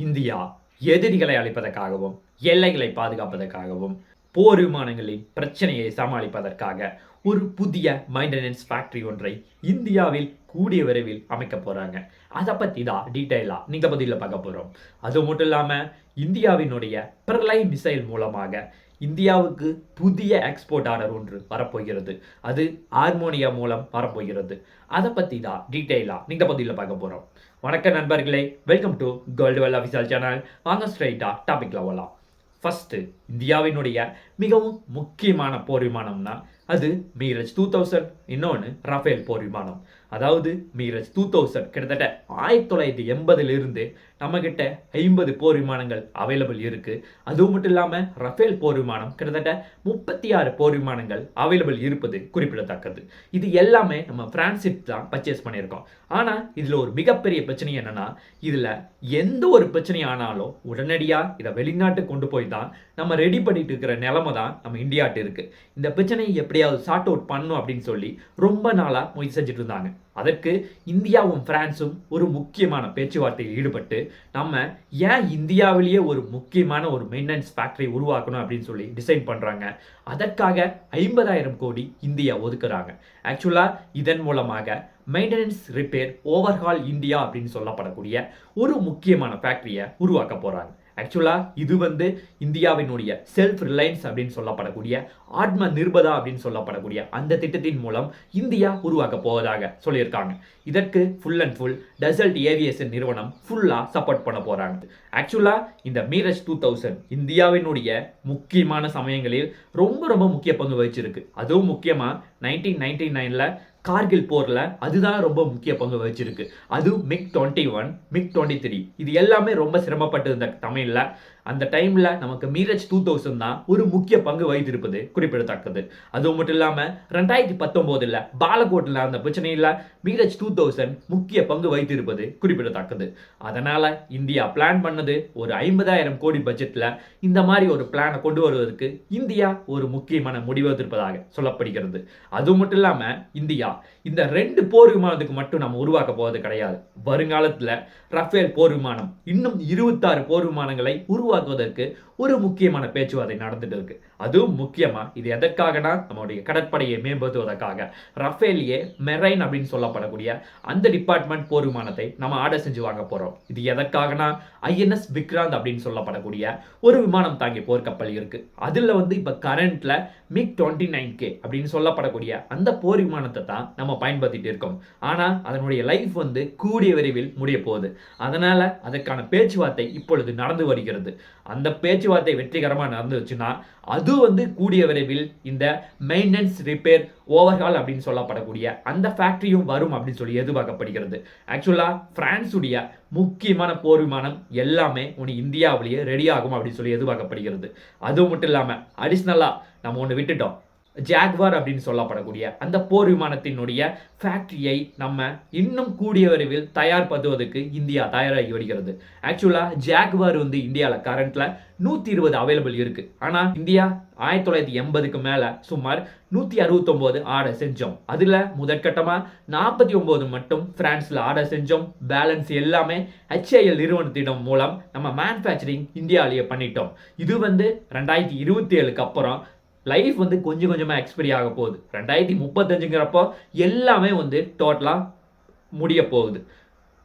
India எதிரிகளை அழிப்பதற்காகவும் எல்லைகளை பாதுகாப்பதற்காகவும் போர் விமானங்களின் பிரச்சனையை சமாளிப்பதற்காக ஒரு புதிய மைண்டனன்ஸ் ஃபேக்டரி ஒன்றை இந்தியாவில் கூடிய விரைவில் அமைக்க போகிறாங்க அதை பற்றி தான் டீட்டெயிலாக நீங்க பதிலில் பார்க்க போகிறோம் அது மட்டும் இல்லாமல் இந்தியாவினுடைய பிரலை மிசைல் மூலமாக இந்தியாவுக்கு புதிய எக்ஸ்போர்ட் ஆர்டர் ஒன்று வரப்போகிறது. அது ஹார்மோனியா மூலம் வரப்போகிறது. அதை பற்றி தான் டீட்டெயிலாக நீங்கள் பதிலில் பார்க்க போகிறோம் வணக்கம் நண்பர்களே welcome to gold well official channel வாங்க ஸ்ட்ரைட்டாக டாபிக்ல வரலாம் ஃபஸ்ட்டு இந்தியாவினுடைய மிகவும் முக்கியமான போர் விமானம்னா அது மீரஜ் டூ தௌசண்ட் இன்னொன்று ரஃபேல் போர் விமானம். அதாவது மீரஜ் டூ தௌசண்ட் கிட்டத்தட்ட ஆயிரத்தி தொள்ளாயிரத்தி எண்பதுலேருந்து நம்மக்கிட்ட ஐம்பது போர் விமானங்கள் அவைலபிள் இருக்குது அதுவும் மட்டும் இல்லாமல் ரஃபேல் போர் விமானம் கிட்டத்தட்ட முப்பத்தி ஆறு போர் விமானங்கள் அவைலபிள் இருப்பது குறிப்பிடத்தக்கது. இது எல்லாமே நம்ம பிரான்சிட் தான் பர்ச்சேஸ் பண்ணியிருக்கோம். ஆனால் இதில் ஒரு மிகப்பெரிய பிரச்சனை என்னென்னா இதில் எந்த ஒரு பிரச்சனை ஆனாலும் உடனடியாக இதை வெளிநாட்டுக்கு கொண்டு போய் தான் நம்ம ரெடி பண்ணிட்டு இருக்கிற நிலமை தான் நம்ம இந்தியாட்டு இருக்கு. இந்த பிரச்சனையை எப்படியாவது சார்ட் அவுட் பண்ணும் அப்படின்னு சொல்லி ரொம்ப நாளாக முயற்சி செஞ்சுட்டு இருந்தாங்க. அதற்கு இந்தியாவும் பிரான்ஸும் ஒரு முக்கியமான பேச்சுவார்த்தையில் ஈடுபட்டு நம்ம ஏன் இந்தியாவிலேயே ஒரு முக்கியமான ஒரு மெயின்டெனன்ஸ் ஃபேக்டரி உருவாக்கணும் அப்படின்னு சொல்லி டிசைன் பண்ணுறாங்க அதற்காக ஐம்பதாயிரம் கோடி இந்தியா ஒதுக்குறாங்க. ஆக்சுவலாக இதன் மூலமாக மெயின்டெனன்ஸ் ரிப்பேர் ஓவர்ஹால் இந்தியா அப்படின்னு சொல்லப்படக்கூடிய ஒரு முக்கியமான ஃபேக்டரியை உருவாக்க போகிறாங்க ஆக்சுவலாக இது வந்து இந்தியாவினுடைய செல்ஃப் ரிலையன்ஸ் அப்படின்னு சொல்லப்படக்கூடிய ஆத்ம நிர்பதா அப்படின்னு சொல்லப்படக்கூடிய அந்த திட்டத்தின் மூலம் இந்தியா உருவாக்க போவதாக சொல்லியிருக்காங்க. இதற்கு full and full Dassault aviation நிறுவனம் ஃபுல்லாக சப்போர்ட் பண்ண போகிறாங்க ஆக்சுவலாக இந்த மீரஜ் டூ தௌசண்ட் இந்தியாவினுடைய முக்கியமான சமயங்களில் ரொம்ப ரொம்ப முக்கிய பங்கு வகிச்சிருக்கு. அதுவும் முக்கியமாக நைன்டீன் நைன்டி நைனில் கார்கில் போரில் அதுதான் ரொம்ப முக்கிய பங்கு வகிச்சிருக்கு. அது MiG twenty one MiG twenty three. இது எல்லாமே ரொம்ப சிரமப்பட்டு இருந்த தமிழில். அந்த டைமில் நமக்கு மீரஜ் டூ தௌசண்ட் தான் ஒரு முக்கிய பங்கு வகித்திருப்பது குறிப்பிடத்தக்கது. அதுவும் மட்டும் இல்லாமல் ரெண்டாயிரத்தி பத்தொம்போதில் பாலகோட்டில் அந்த பிரச்சனையில் மீரஜ் டூ தௌசண்ட் முக்கிய பங்கு வகித்திருப்பது குறிப்பிடத்தக்கது. அதனால் இந்தியா பிளான் பண்ணது ஒரு ஐம்பதாயிரம் கோடி பட்ஜெட்டில் இந்த மாதிரி ஒரு பிளானை கொண்டு வருவதற்கு இந்தியா ஒரு முக்கியமான முடிவு எடுத்திருப்பதாக சொல்லப்படுகிறது. அது மட்டும் இல்லாமல் இந்தியா இந்த ரெண்டு போர் விமானத்துக்கு மட்டும் நம்ம உருவாக்க போவது கிடையாது. வருங்காலத்தில் ரஃபேல் போர் விமானம் இன்னும் இருபத்தாறு போர் விமானங்களை உருவாக்குவதற்கு ஒரு முக்கியமான பேச்சுவார்த்தை நடந்துட்டு இருக்கு. அதுவும் முக்கியமா இது எதற்காகனா? நம்மளுடைய கடற்படையை மேம்படுத்துவதற்காக. ரஃபேலியே மெரைன் அப்படின்னு சொல்லப்படக்கூடிய அந்த டிபார்ட்மெண்ட் போர் விமானத்தை நம்ம ஆர்டர் செஞ்சு வாங்க போறோம். இது எதற்காகனா? ஐஎன்எஸ் விக்ராந்த் அப்படின்னு சொல்லப்படக்கூடிய ஒரு விமானம் தாங்கிய போர்க்கப்பல் இருக்கு. அதுல வந்து இப்ப கரண்ட்ல மிக் டுவெண்ட்டி நைன் கே அப்படின்னு சொல்லப்படக்கூடிய அந்த போர் விமானத்தை தான் நம்ம பயன்படுத்திட்டு இருக்கோம். ஆனா அதனுடைய லைஃப் வந்து கூடிய விரைவில் முடிய போகுது. அதனால அதற்கான பேச்சுவார்த்தை இப்பொழுது நடந்து வருகிறது. அந்த பேச்சுவார்த்தை வெற்றிகரமாக நடந்துச்சுன்னா அது வந்து கூடிய விரைவில் இந்த மெயின்டெனன்ஸ் ரிப்பேர் ஓவர்ஹால் அப்படின்னு சொல்லப்படக்கூடிய அந்த ஃபேக்ட்ரியும் வரும் அப்படின்னு சொல்லி எதிர்பார்க்கப்படுகிறது. ஆக்சுவலாக பிரான்ஸுடைய முக்கியமான போர் விமானம் எல்லாமே ஒன்று இந்தியாவிலேயே ரெடி ஆகும் அப்படின்னு சொல்லி எதிர்பார்க்கப்படுகிறது. அது மட்டும் இல்லாமல் அடிஷ்னலாக நம்ம ஒன்று விட்டுட்டோம். ஜாக்வார் அப்படின்னு சொல்லப்படக்கூடிய அந்த போர் விமானத்தினுடைய ஃபேக்டரியை நம்ம இன்னும் கூடிய விரைவில் தயார்படுத்துவதற்கு இந்தியா தயாராகி வருகிறது. ஆக்சுவலாக ஜாக்வார் வந்து இந்தியாவில் கரண்ட்ல நூற்றி இருபது அவைலபிள் இருக்கு. ஆனால் இந்தியா ஆயிரத்தி தொள்ளாயிரத்தி எண்பதுக்கு மேலே சுமார் நூற்றி அறுபத்தொம்போது ஆர்டர் செஞ்சோம். அதில் முதற்கட்டமாக நாற்பத்தி ஒம்பது மட்டும் ஃப்ரான்ஸில் ஆர்டர் செஞ்சோம். பேலன்ஸ் எல்லாமே ஹெச்ஐஎல் நிறுவனத்திடம் மூலம் நம்ம மேனுஃபேக்சரிங் இந்தியாவிலேயே பண்ணிட்டோம். இது வந்து ரெண்டாயிரத்தி இருபத்தி ஏழுக்கு அப்புறம் லைஃப் வந்து கொஞ்சம் கொஞ்சமாக எக்ஸ்பைரி ஆக போகுது. ரெண்டாயிரத்தி முப்பத்தஞ்சுங்கிறப்போ எல்லாமே வந்து டோட்டலாக முடிய போகுது.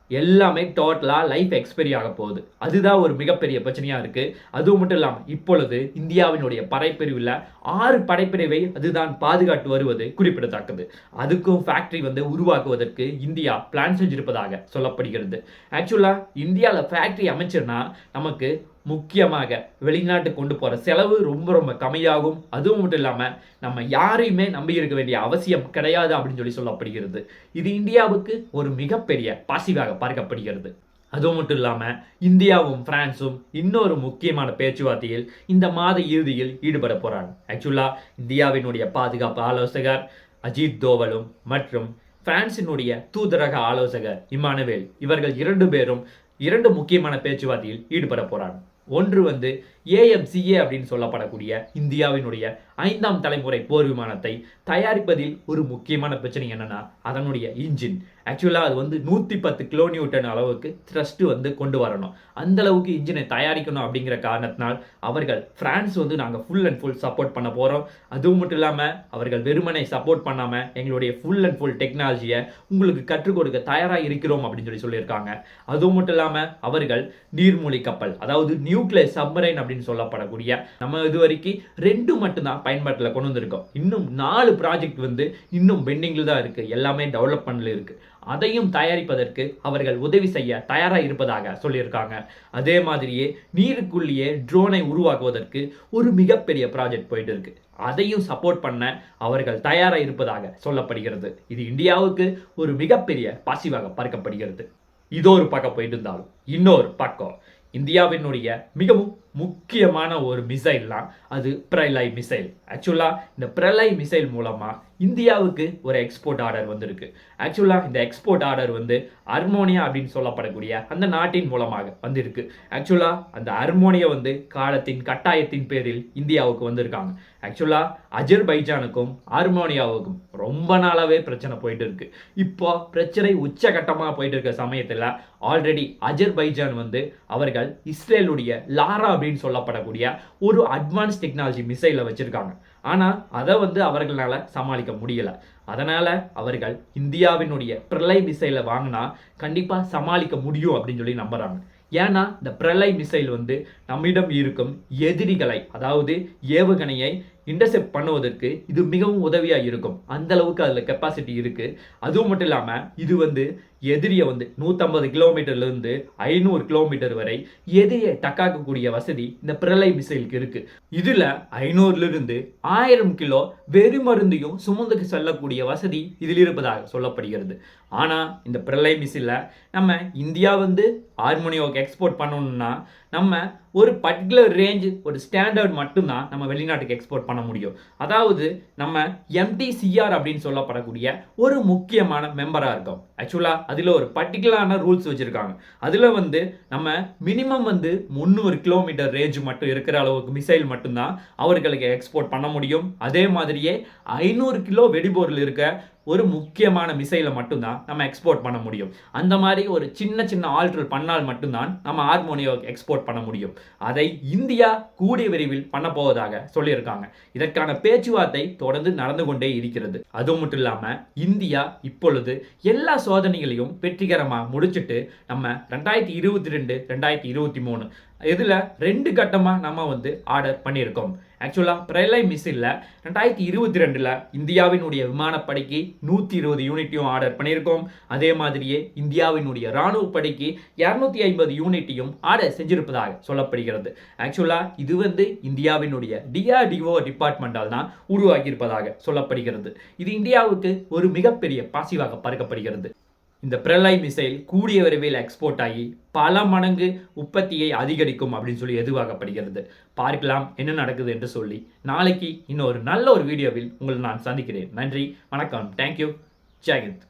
எல்லாமே டோட்டலாக லைஃப் எக்ஸ்பைரி ஆக போகுது. அதுதான் ஒரு மிகப்பெரிய பிரச்சனையாக இருக்குது அதுவும் மட்டும் இல்லாமல் இப்பொழுது இந்தியாவினுடைய படைப்பிரிவில் ஆறு படைப்பிரிவை அதுதான் பாதுகாத்து வருவது குறிப்பிடத்தக்கது. அதுக்கும் ஃபேக்ட்ரி வந்து உருவாக்குவதற்கு இந்தியா பிளான் செஞ்சிருப்பதாக சொல்லப்படுகிறது. ஆக்சுவலாக இந்தியாவில் ஃபேக்ட்ரி அமைச்சர்னா நமக்கு முக்கியமாக வெளிநாட்டுக்கு கொண்டு போகிற செலவு ரொம்ப ரொம்ப கம்மியாகும். அதுவும் மட்டும் இல்லாமல் நம்ம யாரையுமே நம்பி இருக்க வேண்டிய அவசியம் கிடையாது அப்படின்னு சொல்லி சொல்லப்படுகிறது. இது இந்தியாவுக்கு ஒரு மிகப்பெரிய பாசிவாக பார்க்கப்படுகிறது. அதுவும் மட்டும் இல்லாமல் இந்தியாவும் பிரான்ஸும் இன்னொரு முக்கியமான பேச்சுவார்த்தையில் இந்த மாத இறுதியில் ஈடுபட போகிறாங்க ஆக்சுவலாக இந்தியாவினுடைய பாதுகாப்பு ஆலோசகர் அஜித் தோவலும் மற்றும் பிரான்சினுடைய தூதரக ஆலோசகர் இமானுவேல் இவர்கள் இரண்டு பேரும் இரண்டு முக்கியமான பேச்சுவார்த்தையில் ஈடுபட போகிறாங்க ஒன்று வந்து ஏஎம்சிஏ அப்படின்னு சொல்லப்படக்கூடிய இந்தியாவினுடைய ஐந்தாம் தலைமுறை போர் விமானத்தை தயாரிப்பதில் ஒரு முக்கியமான பிரச்சனை என்னன்னா அதனுடைய இன்ஜின் ஆக்சுவலாக அது வந்து நூற்றி பத்து கிலோ நியூட்டன் அளவுக்கு த்ரஸ்ட்டு வந்து கொண்டு வரணும். அந்த அளவுக்கு இன்ஜினை தயாரிக்கணும் அப்படிங்கிற காரணத்தினால் அவர்கள் பிரான்ஸ் வந்து நாங்கள் ஃபுல் அண்ட் ஃபுல் சப்போர்ட் பண்ண போகிறோம் அதுவும் மட்டும் இல்லாமல் அவர்கள் வெறுமனை சப்போர்ட் பண்ணாமல் எங்களுடைய ஃபுல் அண்ட் ஃபுல் டெக்னாலஜியை உங்களுக்கு கற்றுக் கொடுக்க தயாராக இருக்கிறோம் அப்படின்னு சொல்லி சொல்லியிருக்காங்க. அதுவும் மட்டும் இல்லாமல் அவர்கள் நீர்மூழ்கி கப்பல் அதாவது நியூக்ளியர் சப்மரைன் அப்படின்னு அப்படின்னு சொல்லப்படக்கூடிய நம்ம இது வரைக்கும் ரெண்டு மட்டும்தான் பயன்பாட்டில் கொண்டு வந்திருக்கோம். இன்னும் நாலு ப்ராஜெக்ட் வந்து இன்னும் பெண்டிங்கில் தான் இருக்குது எல்லாமே டெவலப் பண்ணல இருக்குது அதையும் தயாரிப்பதற்கு அவர்கள் உதவி செய்ய தயாராக இருப்பதாக சொல்லியிருக்காங்க. அதே மாதிரியே நீருக்குள்ளேயே ட்ரோனை உருவாக்குவதற்கு ஒரு மிகப்பெரிய ப்ராஜெக்ட் போயிட்டு இருக்கு. அதையும் சப்போர்ட் பண்ண அவர்கள் தயாராக இருப்பதாக சொல்லப்படுகிறது. இது இந்தியாவுக்கு ஒரு மிகப்பெரிய பாசிவாக பார்க்கப்படுகிறது. இதோ ஒரு பக்கம் போயிட்டு இருந்தாலும். இன்னொரு பக்கம். இந்தியாவினுடைய மிகவும் முக்கியமான ஒரு மிசைல் தான் அது பிரலை மிசைல் ஆக்சுவலாக இந்த பிரலை மிசைல் மூலமாக இந்தியாவுக்கு ஒரு எக்ஸ்போர்ட் ஆர்டர் வந்திருக்கு. ஆக்சுவலாக இந்த எக்ஸ்போர்ட் ஆர்டர் வந்து அர்மோனியா அப்படின்னு சொல்லப்படக்கூடிய அந்த நாட்டின் மூலமாக வந்திருக்கு. ஆக்சுவலாக அந்த அர்மோனியா வந்து காலத்தின் கட்டாயத்தின் பேரில் இந்தியாவுக்கு வந்திருக்காங்க. ஆக்சுவலாக அஜர்பைஜானுக்கும் அர்மோனியாவுக்கும் ரொம்ப நாளாகவே பிரச்சனை போயிட்டு இருக்கு. இப்போ பிரச்சனை உச்சகட்டமாக போயிட்டு இருக்க சமயத்தில் ஆல்ரெடி அஜர்பைஜான் வந்து அவர்கள் இஸ்ரேலுடைய லாரா அப்படின்னு சொல்லப்படக்கூடிய ஒரு அட்வான்ஸ் டெக்னாலஜி மிசைலை வச்சிருக்காங்க. ஆனால் அதை வந்து அவர்களால் சமாளிக்க முடியல. அதனால் அவர்கள் இந்தியாவினுடைய பிரளை மிசைலை வாங்கினா கண்டிப்பாக சமாளிக்க முடியும் அப்படின்னு சொல்லி நம்புறாங்க. ஏன்னா இந்த பிரளை மிசைல் வந்து நம்மிடம் இருக்கும் எதிரிகளை அதாவது ஏவுகணையை இன்டர்செப்ட் பண்ணுவதற்கு இது மிகவும் உதவியாக இருக்கும். அந்த அளவுக்கு அதில் கெப்பாசிட்டி இருக்குது அதுவும் மட்டும் இல்லாமல் இது வந்து எதிரியை வந்து நூற்றம்பது கிலோமீட்டர்லேருந்து ஐநூறு கிலோமீட்டர் வரை எதிரியை டக்காக்கக்கூடிய வசதி இந்த பிரளை மிசைலுக்கு இருக்குது இதில் ஐநூறுலேருந்து ஆயிரம் கிலோ வெறுமருந்தையும் சுமந்துக்கு செல்லக்கூடிய வசதி இதில் இருப்பதாக சொல்லப்படுகிறது. ஆனால் இந்த பிரளை மிசைலில் நம்ம இந்தியா வந்து ஹார்மோனியோக்கு எக்ஸ்போர்ட் பண்ணணும்னா நம்ம ஒரு பர்டிகுலர் ரேஞ்சு ஒரு ஸ்டாண்டர்ட் மட்டும்தான் நம்ம வெளிநாட்டுக்கு எக்ஸ்போர்ட் பண்ண முடியும். அதாவது நம்ம எம்டிசிஆர் அப்படின்னு சொல்லப்படக்கூடிய ஒரு முக்கியமான மெம்பராக இருக்கோம். ஆக்சுவலாக அதில் ஒரு பர்டிகுலரான ரூல்ஸ் வச்சுருக்காங்க. அதில் வந்து நம்ம மினிமம் வந்து முந்நூறு கிலோமீட்டர் ரேஞ்சு மட்டும் இருக்கிற அளவுக்கு மிசைல் மட்டும்தான் அவர்களுக்கு எக்ஸ்போர்ட் பண்ண முடியும். அதே மாதிரியே ஐநூறு கிலோ வெடிபொருள் இருக்க ஒரு முக்கியமான மிசைலை மட்டும்தான் நம்ம எக்ஸ்போர்ட் பண்ண முடியும். அந்த மாதிரி ஒரு சின்ன சின்ன ஆல்ட்ரல் பண்ணால் மட்டும்தான் நம்ம ஹார்மோனியோ எக்ஸ்போர்ட் பண்ண முடியும். அதை இந்தியா கூடிய விரைவில் பண்ண போவதாக சொல்லியிருக்காங்க. இதற்கான பேச்சுவார்த்தை தொடர்ந்து நடந்து கொண்டே இருக்கிறது. அது மட்டும் இல்லாமல் இந்தியா இப்பொழுது எல்லா சோதனைகளையும் வெற்றிகரமாக முடிச்சுட்டு நம்ம ரெண்டாயிரத்தி இருபத்தி ரெண்டு ரெண்டாயிரத்தி இருபத்தி மூணு இதில் ரெண்டு கட்டமாக நம்ம வந்து ஆர்டர் பண்ணியிருக்கோம். ஆக்சுவலாக பிரலை மிஸ்ஸில் ரெண்டாயிரத்தி இருபத்தி ரெண்டில் இந்தியாவினுடைய விமானப்படைக்கு நூற்றி இருபது யூனிட்டையும் ஆர்டர் பண்ணியிருக்கோம். அதே மாதிரியே இந்தியாவினுடைய இராணுவ படைக்கு இரநூத்தி ஐம்பது யூனிட்டையும் ஆர்டர் செஞ்சிருப்பதாக சொல்லப்படுகிறது. ஆக்சுவலாக இது வந்து இந்தியாவினுடைய டிஆர்டிஓ டிபார்ட்மெண்டால் தான் உருவாகியிருப்பதாக சொல்லப்படுகிறது. இது இந்தியாவுக்கு ஒரு மிகப்பெரிய பாசிவாக பார்க்கப்படுகிறது இந்த பிரளை மிசைல் கூடிய விரைவில் எக்ஸ்போர்ட் ஆகி பல மடங்கு உற்பத்தியை அதிகரிக்கும் அப்படின்னு சொல்லி எதிர்பார்க்கப்படுகிறது பார்க்கலாம் என்ன நடக்குது என்று சொல்லி. நாளைக்கு இன்னொரு நல்ல ஒரு வீடியோவில் உங்களை நான் சந்திக்கிறேன். நன்றி வணக்கம். தேங்க்யூ ஜெயந்த்